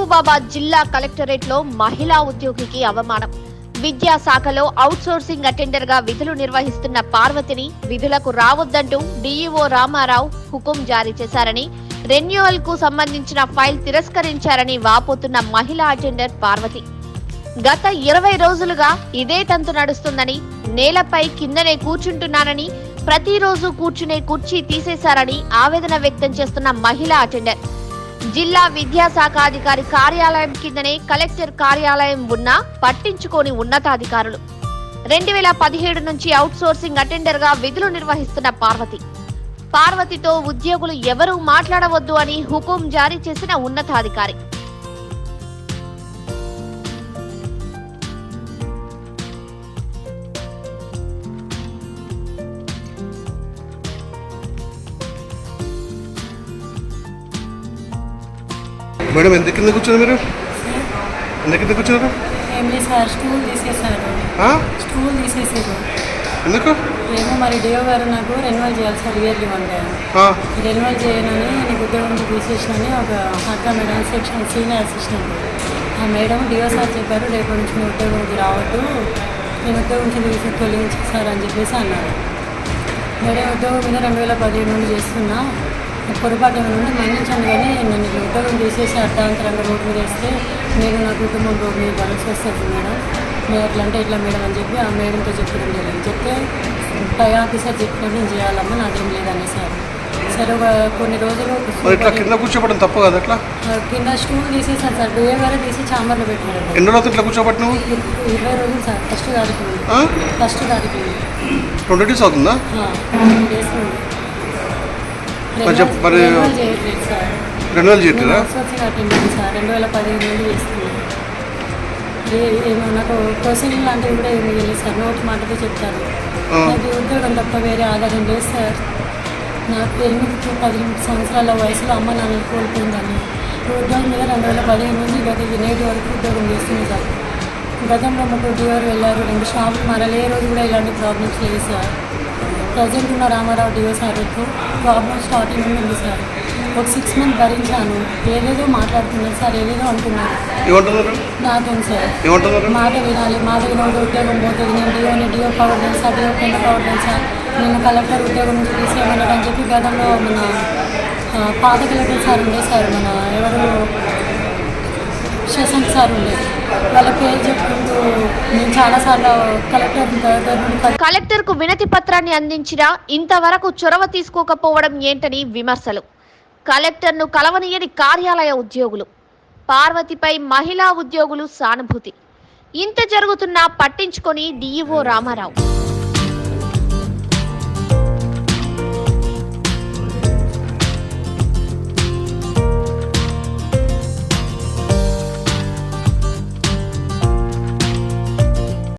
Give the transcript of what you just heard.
మహబూబాబాద్ జిల్లా కలెక్టరేట్లో మహిళా ఉద్యోగికి అవమానం. విద్యాశాఖలో అవుట్సోర్సింగ్ అటెండర్గా విధులు నిర్వహిస్తున్న పార్వతిని విధులకు రావద్దంటూ డీఈఓ రామారావు హుకుం జారీ చేశారని రెన్యువల్కు సంబంధించిన ఫైల్ తిరస్కరించారని వాపోతున్న మహిళా అటెండర్ పార్వతి. గత ఇరవై రోజులుగా ఇదే తంతు నడుస్తుందని నేలపై కిందనే కూర్చుంటున్నానని ప్రతిరోజు కూర్చునే కుర్చీ తీసేశారని ఆవేదన వ్యక్తం చేస్తున్న మహిళా అటెండర్. జిల్లా విద్యాశాఖ అధికారి కార్యాలయం కిందనే కలెక్టర్ కార్యాలయం ఉన్నా పట్టించుకోని ఉన్నతాధికారులు. రెండు వేల పదిహేడు నుంచి అవుట్సోర్సింగ్ అటెండర్గా విధులు నిర్వహిస్తున్న పార్వతి. పార్వతితో ఉద్యోగులు ఎవరూ మాట్లాడవద్దు అని హుకుం జారీ చేసిన ఉన్నతాధికారి. మేడం ఎంత కింద కూర్చున్నారు మీరు? ఎంత కింద కూర్చున్నారు? ఏం లేదు సార్ స్టూల్? స్టూల్ తీసేసారు. ఎందుకు? ఏమో మరి గారు నాకు రెన్యువల్ చేయాలి సార్ ఇయర్లీ వన్ డే ఆ, రెన్యువల్ చేయనని నీకు ఉద్యోగం తీసేసినని ఒక అక్క మేడం సెక్షన్ సీనియర్ అసిస్టెంట్ ఆ మేడం సార్ చెప్పారు రేపు నుంచి మీ ఉద్యోగం రావద్దు. నేను ఉద్యోగం నుంచి తీసి తొలగించి సార్ అని చెప్పేసి అన్నారు. మేడం ఉద్యోగం మీద రెండు వేల పదిహేడు నుండి చేస్తున్నా. పొరపాటు ఉంటే మన్నించండి కానీ ఇట్లా ఉద్యోగం చేసేసి అర్థాంతరంగా రోడ్డు మీద వేస్తే నేను నా కుటుంబం రోడ్డు మీద పడాల్సి వస్తుంది మేడం. మీరు అట్లా అంటే ఇట్లా మేడం అని చెప్పి ఆ మేడంతో చెప్పడం జరిగింది. చెప్తే పై ఆఫీసర్ చెప్పినట్టు నేను చేయాలమ్మా నాదేం లేదని సార్ సరే ఒక కొన్ని రోజులు ఇట్లా కింద కూర్చోబెట్టడం తప్పు కదా అట్లా? కింద స్టూల్ తీసేసారు సార్. డిఏ గారే తీసి చాంబర్లో పెట్టారు ఎన్ని రోజులు ఇట్లా కూర్చోబెట్టి నువ్వు ఇరవై రోజులు సార్. ఫస్ట్ తారీఖు? ఫస్ట్ తారీఖు ట్వంటీ డేస్ అవుతుందా? డేస్ నుండి మరి రెండు వేలు చేయట్లేదా రెండు వేల పదిహేను నుండి చేస్తున్నాను ఏమో నాకు ప్రొసీడింగ్ లాంటివి కూడా ఏమి తెలియదు సార్. నోటి మాటతో చెప్తారు. నాకు ఉద్యోగం తప్ప వేరే ఆధారం లేదు సార్. నాకు ఎనిమిది పదిహేను సంవత్సరాల వయసులో అమ్మ నాన్నలు కోల్పోయిందని. ఉద్యోగం మీద రెండు వేల పదిహేను నుంచి గత నేటి వరకు ఉద్యోగం చేస్తుంది సార్. గతంలో ముగ్గురు డిఓర్ వెళ్ళారు. రెండు షాపులు మారాలి. ఏ రోజు కూడా ఇలాంటి ప్రాబ్లమ్స్ లేవు సార్. ప్రజెంట్ ఉన్న రామారావు డిఓ సార్తో ప్రాబ్లం స్టార్టింగ్ ఉంది సార్. ఒక సిక్స్ మంత్ భరించాను. ఏదేదో మాట్లాడుతున్నారు సార్ ఏదేదో అంటున్నారు. ఏమంటున్నారు? నాతో సార్. మాట వినాలి మాట వినోడు ఉద్యోగం పోతుంది. నేను డిఓని డిఓ పవర్ తెలుసా డిఓ కింద పవర్ తెలుసా నేను కలెక్టర్ ఉద్యోగం నుంచి తీసేయమన్నాడు అని చెప్పి గతంలో మన పాత కలెక్టర్ సార్ ఉండే సార్ మన ఎవరు శశాంక్ సార్ ఉండే. వాళ్ళ నేను చాలాసార్లు కలెక్టర్కు వినతి పత్రాన్ని అందించినా ఇంతవరకు చొరవ తీసుకోకపోవడం ఏంటని విమర్శలు. కలెక్టర్ను కలవనీయని కార్యాలయ ఉద్యోగులు. పార్వతిపై మహిళా ఉద్యోగులు సానుభూతి. ఇంత జరుగుతున్నా పట్టించుకొని డిఈఓ రామారావు.